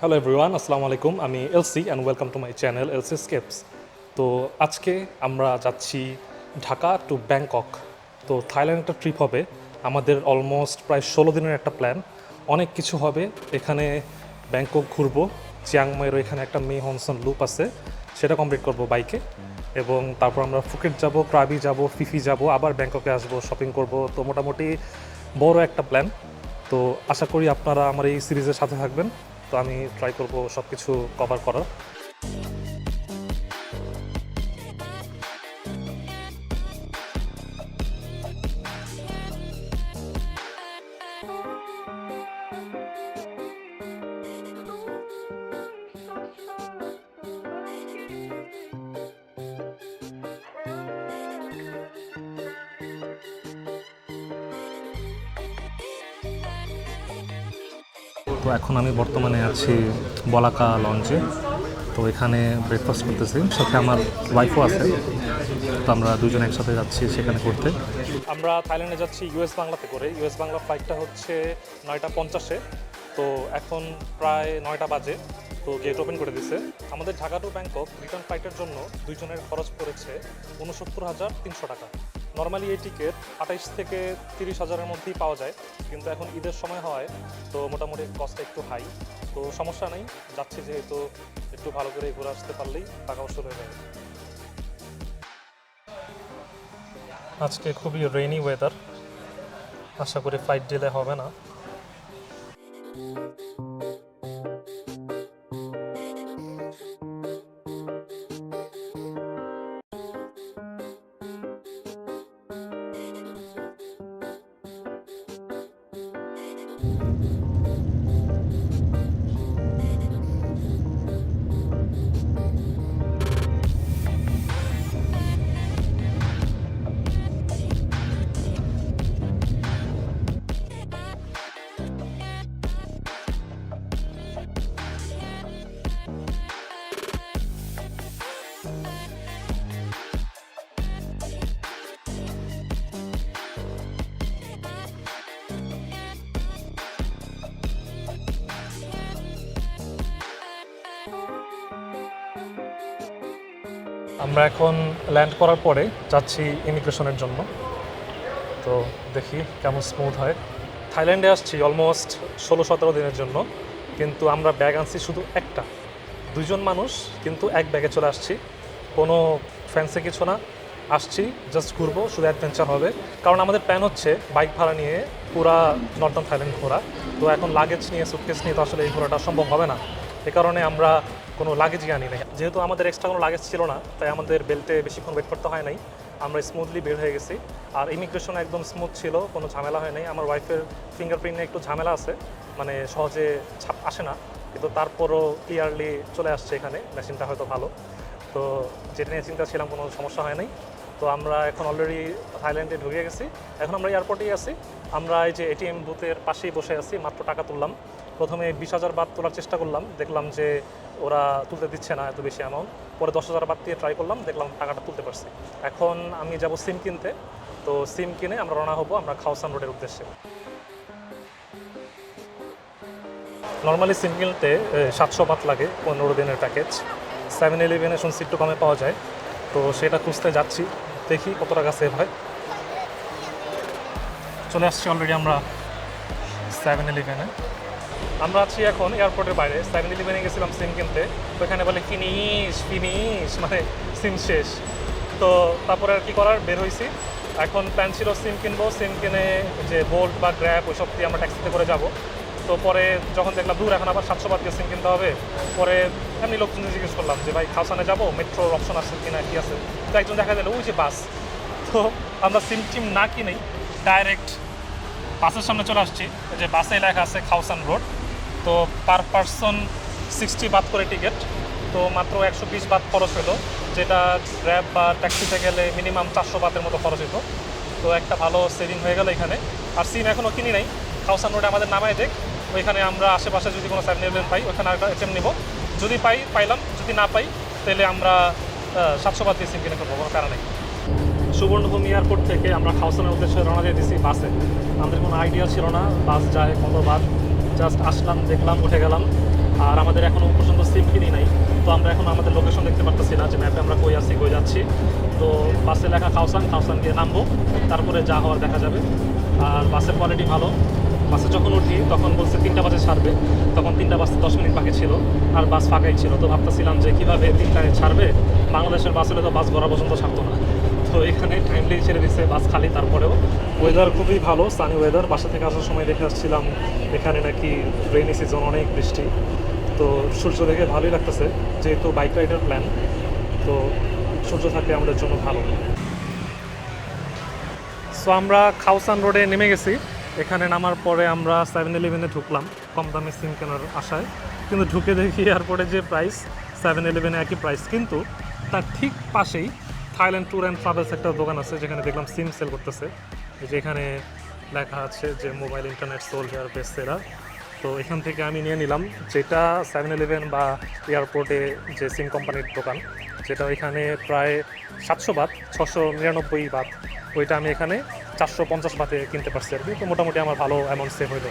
Hello everyone আসসালামু আলাইকুম আমি Elsie and welcome to my channel Elsie escapes তো আজকে আমরা যাচ্ছি ঢাকা টু ব্যাংকক তো থাইল্যান্ড একটা ট্রিপ হবে। আমাদের অলমোস্ট প্রায় ষোলো দিনের একটা প্ল্যান অনেক কিছু হবে। এখানে ব্যাংকক ঘুরবো। চিয়াংমাইয়ের এখানে একটা মে হনসন লুপ আছে। সেটা কমপ্লিট করব বাইকে এবং তারপর আমরা ফুকেট যাব ক্রাবি যাব ফিফি যাব, আবার ব্যাংককে আসব শপিং করব। তো মোটামুটি বড় একটা প্ল্যান তো আশা করি আপনারা আমার এই সিরিজের সাথে থাকবেন। তো আমি ট্রাই করব সব কিছু কভার করার। তো এখন আমি বর্তমানে আছি বলাকা লঞ্চে তো এখানে ব্রেকফাস্ট করতেছি। সাথে আমার ওয়াইফও আছে। তো আমরা দুজন একসাথে যাচ্ছি সেখানে করতে আমরা থাইল্যান্ডে যাচ্ছি ইউএস বাংলাতে করে। ইউএস বাংলা ফ্লাইটটা হচ্ছে নয়টা পঞ্চাশে। তো এখন প্রায় নয়টা বাজে। তো গেট ওপেন করে দিছে। আমাদের ঢাকা টু ব্যাংকক রিটার্ন ফ্লাইটের জন্য দুইজনের খরচ পড়েছে উনসত্তর হাজার তিনশো টাকা। নর্মালি এই টিকিট আঠাইশ থেকে তিরিশ হাজারের মধ্যেই পাওয়া যায়, কিন্তু এখন ঈদের সময় হয়, তো মোটামুটি কস্টটা একটু হাই তো সমস্যা নেই, যাচ্ছি যেহেতু একটু ভালো করে ঘুরে আসতে পারলেই টাকা অসুল হয়ে যাবে। আজকে খুবই রেইনি ওয়েদার আশা করি ফ্লাইট ডিলে হবে না। আমরা এখন ল্যান্ড করার পরে যাচ্ছি ইমিগ্রেশনের জন্য। তো দেখি কেমন স্মুথ হয়। থাইল্যান্ডে আসছি অলমোস্ট ষোলো সতেরো দিনের জন্য, কিন্তু আমরা ব্যাগ আনছি শুধু একটা। দুইজন মানুষ, কিন্তু এক ব্যাগে চলে আসছি। কোনো ফ্যান্সি কিছু না। আসছি জাস্ট ঘুরবো, শুধু অ্যাডভেঞ্চার হবে। কারণ আমাদের প্ল্যান হচ্ছে বাইক ভাড়া নিয়ে পুরা নর্দার্ন থাইল্যান্ড ঘোরা। তো এখন লাগেজ নিয়ে সুটকেস নিয়ে তো আসলে এই ঘোরাটা সম্ভব হবে না। এ কারণে আমরা কোনো লাগেজই আনি নাই। যেহেতু আমাদের এক্সট্রা কোনো লাগেজ ছিল না, তাই আমাদের বেল্টে বেশিক্ষণ ওয়েট করতে হয় নাই। আমরা স্মুথলি বের হয়ে গেছি। আর ইমিগ্রেশন একদম স্মুথ ছিল, কোনো ঝামেলা হয় নাই। আমার ওয়াইফের ফিঙ্গারপ্রিন্টে একটু ঝামেলা আছে মানে সহজে ছাপ আসে না। কিন্তু তারপরও ক্লিয়ারলি চলে আসছে এখানে মেশিনটা হয়তো ভালো। তো যেটা নিয়ে চিন্তা ছিলাম, কোনো সমস্যা হয় নাই। তো আমরা এখন অলরেডি থাইল্যান্ডে ঢুকে গেছি। এখন আমরা এয়ারপোর্টেই আছি। আমরা এই যে এটিএম বুথের পাশেই বসে আছি, মাত্র টাকা তুললাম। প্রথমে বিশ হাজার বাদ তোলার চেষ্টা করলাম। দেখলাম যে ওরা তুলতে দিচ্ছে না এত বেশি অ্যামাউন্ট পরে দশ হাজার বাদ দিয়ে ট্রাই করলাম, দেখলাম টাকাটা তুলতে পারছি। এখন আমি যাব সিম কিনতে। তো সিম কিনে আমরা রওনা হব আমরা খাওসান রোডের উদ্দেশ্যে। নর্মালি সিম কিনতে সাতশো বাত লাগে পনেরো দিনের প্যাকেজ সেভেন ইলেভেনে শুনছি একটু কমে পাওয়া যায়। তো সেটা খুঁজতে যাচ্ছি, দেখি কত টাকা সেভ হয়। চলে আসছি অলরেডি আমরা সেভেন ইলেভেনে আমরা আছি এখন এয়ারপোর্টের বাইরে সেভেন ইলেভেনে গেছিলাম সিম কিনতে। ওখানে বলে, ফিনিশ ফিনিশ মানে সিম শেষ। তো তারপরে আর কি করার? বের হয়েছি এখন প্ল্যান ছিল সিম কিনবো। সিম কিনে যে বোল্ট বা গ্র্যাব ওইসব দিয়ে আমরা ট্যাক্সিতে করে যাব। তো পরে যখন দেখলাম, দূর, এখন আবার সাতশো বাদ সিম কিনতে হবে। পরে এমনি লোকজন জিজ্ঞেস করলাম যে, ভাই খাওসানে যাব? মেট্রোর অপশন আছে কিনা, কি আছে? তো একজন দেখা দিল ওই যে বাস। তো আমরা সিম টিম না কিনেই ডাইরেক্ট বাসের সামনে চলে আসছি। যে বাসে লেখা আছে খাওসান রোড তো পার পারসন সিক্সটি বাদ করে টিকিট, তো মাত্র একশো বিশ বাদ খরচ হলো, যেটা র্যাব বা ট্যাক্সিতে গেলে মিনিমাম চারশো বাতের মতো খরচ হতো তো একটা ভালো সেভিং হয়ে গেল এখানে। আর সিম এখনও কিনি নাই খাওসান রোডে আমাদের নামায় দেখ, ওইখানে আমরা আশেপাশে যদি কোনো সেভেন ইলেভেন পাই, ওইখানে একটা এটিএম নিব। যদি পাই, পাইলাম, যদি না পাই, তাহলে আমরা সাতশো বাদ দিয়ে সিম কিনে করব কোনো কারণে সুবর্ণভূমি এয়ারপোর্ট থেকে আমরা খাওসানের উদ্দেশ্যে রওনা দিয়ে দিছি বাসে। আমাদের কোনো আইডিয়া ছিল না, বাস যায় কত বার জাস্ট আসলাম, দেখলাম, উঠে গেলাম। আর আমাদের এখনও পর্যন্ত সিম কিনি নাই। তো আমরা এখন আমাদের লোকেশন দেখতে পারতেছি না যে ম্যাপে আমরা কই আছি, কই যাচ্ছি। তো বাসে লেখা খাওসান খাওসান গিয়ে নামবো। তারপরে যা হওয়ার দেখা যাবে। আর বাসের কোয়ালিটি ভালো। বাসে যখন উঠি, তখন বলছে তিনটা বাজে ছাড়বে। তখন তিনটা বাজতে দশ মিনিট বাকি ছিল। আর বাস ফাঁকাই ছিল। তো ভাবতেছিলাম যে কীভাবে তিনটায় ছাড়বে? বাংলাদেশের বাস হলে তো বাস ভরা পর্যন্ত ছাড়তো না। তো এখানে টাইমলি ছেড়ে দিচ্ছে বাস খালি তারপরেও। ওয়েদার খুবই ভালো সানি ওয়েদার বাসা থেকে আসার সময় দেখে আসছিলাম, এখানে নাকি রেইনি সিজন অনেক বৃষ্টি। তো সূর্য দেখে ভালোই লাগতেছে, যেহেতু বাইক রাইডার প্ল্যান তো সূর্য থাকলে আমাদের জন্য ভালো। সো আমরা খাউসান রোডে নেমে গেছি। এখানে নামার পরে আমরা সেভেন ইলেভেনে ঢুকলাম, কম দামে সিম কেনার আশায়। কিন্তু ঢুকে দেখি এয়ারপোর্টে যে প্রাইস সেভেন ইলেভেনে একই প্রাইস কিন্তু তার ঠিক পাশেই থাইল্যান্ড ট্যুর অ্যান্ড ট্রাভেলস একটা দোকান আছে, যেখানে দেখলাম সিম সেল করতেছে। এই যে এখানে লেখা আছে যে mobile, internet, sold here, best সেরা তো এখান থেকে আমি নিয়ে নিলাম, যেটা সেভেন ইলেভেন বা এয়ারপোর্টে যে সিম কোম্পানির দোকান, যেটা এখানে প্রায় সাতশো বাত, ছশো নিরানব্বই বাত। ওইটা আমি এখানে চারশো পঞ্চাশ বাতে কিনতে পারছি আর কি। তো মোটামুটি আমার ভালো অ্যামাউন্ট সেভ হইল।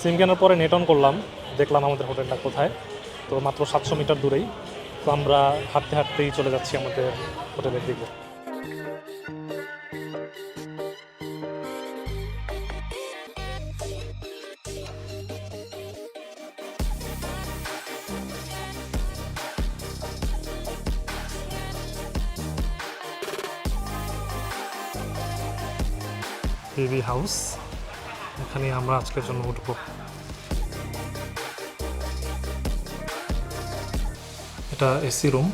সিম কেনার পরে নেট অন করলাম, দেখলাম আমাদের হোটেলটা কোথায়। তো মাত্র সাতশো মিটার দূরেই। তো আমরা হাঁটতে হাঁটতেই চলে যাচ্ছি আমাদের হোটেলের দিকে। বেবি হাউস এখানে আমরা আজকের জন্য উঠবো। এটা এসি রুম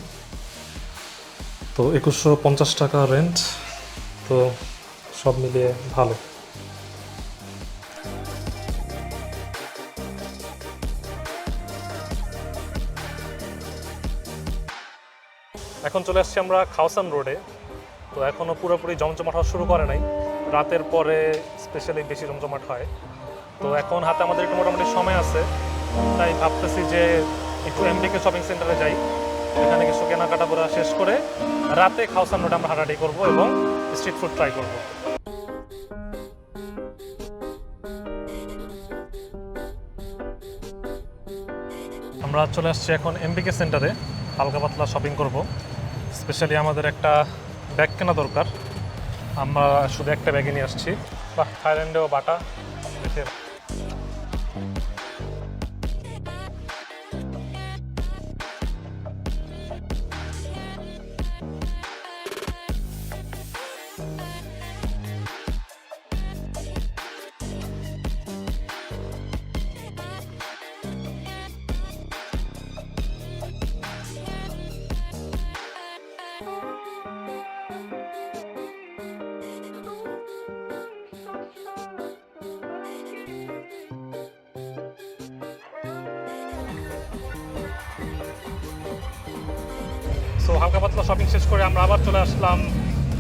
তো একুশশো পঞ্চাশ টাকা রেন্ট তো সব মিলিয়ে ভালো। এখন চলে আসছি আমরা খাওসান রোডে। তো এখনও পুরোপুরি জমজমাট হওয়া শুরু করে নাই। রাতের পরে স্পেশালি বেশি জমজমাট হয়। তো এখন হাতে আমাদের একটু মোটামুটি সময় আছে। তাই ভাবতেছি যে একটু এমডিকে শপিং সেন্টারে যাই। এখানে কিছু কেনাকাটা করা শেষ করে রাতে খাওসান রোডে আমরা হাঁটাহাঁটি করব এবং স্ট্রিট ফুড ট্রাই করব। আমরা চলে আসছি এখন এমবিকে সেন্টারে হালকা পাতলা শপিং করব। স্পেশালি আমাদের একটা ব্যাগ কেনা দরকার। আমরা শুধু একটা ব্যাগে নিয়ে আসছি। বাহ থাইল্যান্ডেও বাটা। দেখে সো হালকা পাতলা শপিং শেষ করে আমরা আবার চলে আসলাম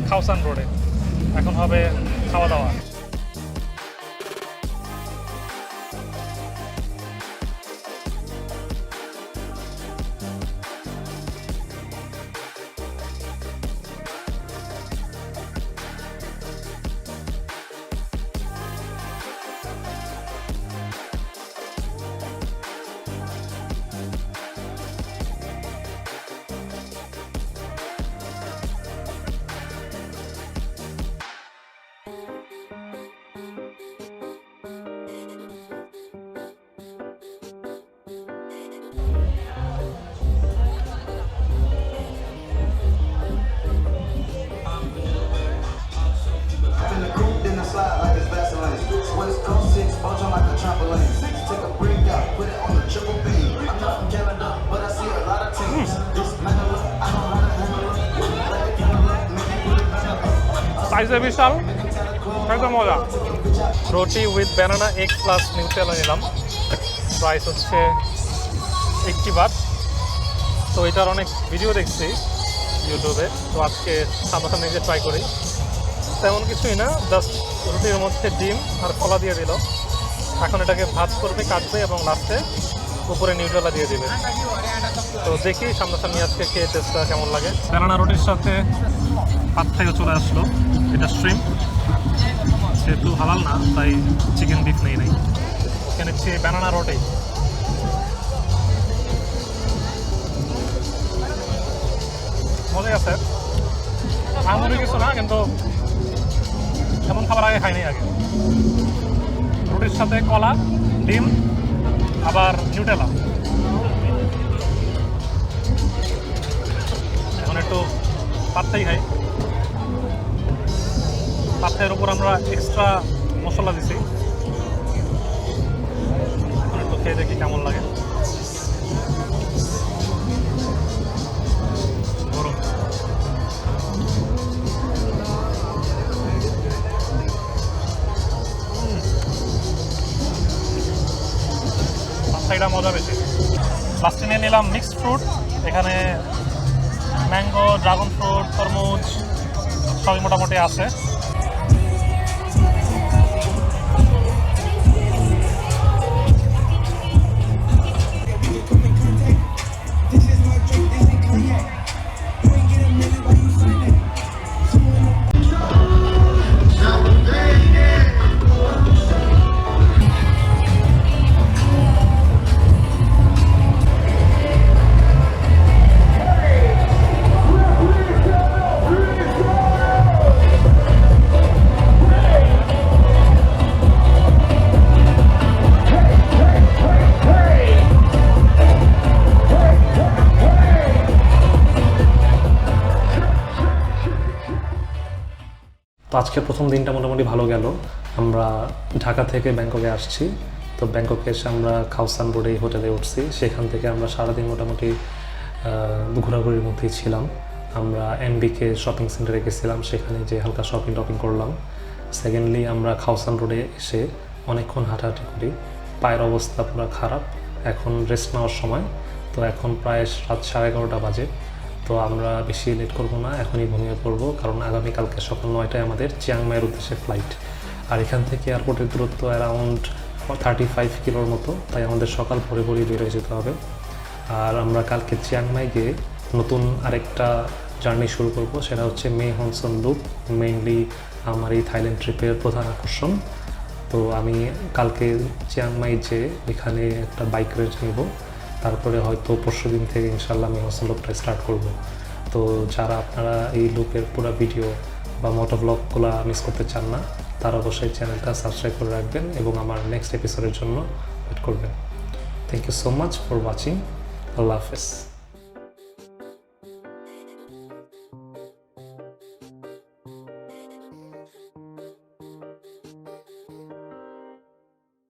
খাওসান রোডে এখন হবে খাওয়া দাওয়া। West Coast six, bunch on like a trampoline. Take a break out, put it on the triple B. I'm not from Canada, but I see a lot of teams. This metal, I how to handle it. Like the camera, make it put it back up. সাইজে বিশাল একদম মজা roti with banana egg plus Nutella নিলাম price হচ্ছে eighty but তো এটার অনেক video দেখছি ইউটিউবে তো আজকে সামনাসামনি যে ট্রাই করি তেমন কিছুই না জাস্ট রুটির মধ্যে ডিম আর কলা দিয়ে দিল। এখন এটাকে ভাত করবে, কাটবে এবং লাস্টে উপরে নিউজলা দিয়ে দিবে। তো দেখি সামনাসামনি আজকে খেয়ে টেস্টটা কেমন লাগে। বেনানা রুটির সাথে পাত থেকে চলে আসলো। এটা স্ট্রিম সেহেতু হালাল না, তাই চিকেন বিফ নেই নাই। এখানে হচ্ছে বেনানা রুটি। মজাই আছে। আঙুলি কিছু না, কিন্তু এমন খাবার আগে খাইনি আগে। রুটির সাথে কলা, ডিম, আবার নিউটেলা এখন একটু পাত্তাই খাই। পাত্তাইয়ের উপর আমরা এক্সট্রা মশলা দিছি। একটু খেয়ে দেখি কেমন লাগে। পাত্তাইটা মজা বেশি। লাস্টে নিয়ে নিলাম মিক্সড ফ্রুট এখানে ম্যাঙ্গো ড্রাগন ফ্রুট তরমুজ, সবই মোটামুটি আছে। আজকে প্রথম দিনটা মোটামুটি ভালো গেল। আমরা ঢাকা থেকে ব্যাংককে আসছি। তো ব্যাংককে এসে আমরা খাউসান রোডে হোটেলে উঠছি। সেখান থেকে আমরা সারাদিন মোটামুটি ঘোরাঘুরির মধ্যেই ছিলাম। আমরা এমবিকে শপিং সেন্টারে গেছিলাম। সেখানে যে হালকা শপিং টপিং করলাম। সেকেন্ডলি আমরা খাউসান রোডে এসে অনেকক্ষণ হাঁটাহাঁটি করি। পায়ের অবস্থা পুরো খারাপ। এখন রেস্ট নেওয়ার সময়। তো এখন প্রায় রাত সাড়ে এগারোটা বাজে। তো আমরা বেশি লেট করব না, এখনই ঘুমিয়ে পড়ব, কারণ আগামীকালকে সকাল নয়টায় আমাদের চিয়াংমাইয়ের উদ্দেশ্যে ফ্লাইট আর এখান থেকে এয়ারপোর্টের দূরত্ব অ্যারাউন্ড থার্টি ফাইভ কিলোর মতো, তাই আমাদের সকাল ভোরে বের হয়ে যেতে হবে। আর আমরা কালকে চিয়াংমাই গিয়ে নতুন আরেকটা জার্নি শুরু করব, সেটা হচ্ছে মে হনসন লুপ মেইনলি আমার এই থাইল্যান্ড ট্রিপের প্রধান আকর্ষণ। তো আমি কালকে চিয়াংমাই যে এখানে একটা বাইক রেঞ্জ নেব। তারপরে হয়তো পরশু দিন থেকে ইনশাল্লাহ আমি হোসেন লুকটা স্টার্ট করব। তো যারা আপনারা এই লুকের পুরো ভিডিও বা মোটো ব্লগগুলো মিস করতে চান না, তারা অবশ্যই চ্যানেলটা সাবস্ক্রাইব করে রাখবেন এবং আমার নেক্সট এপিসোডের জন্য ওয়েট করবেন। Thank you so much for watching আল্লাহ হাফেজ।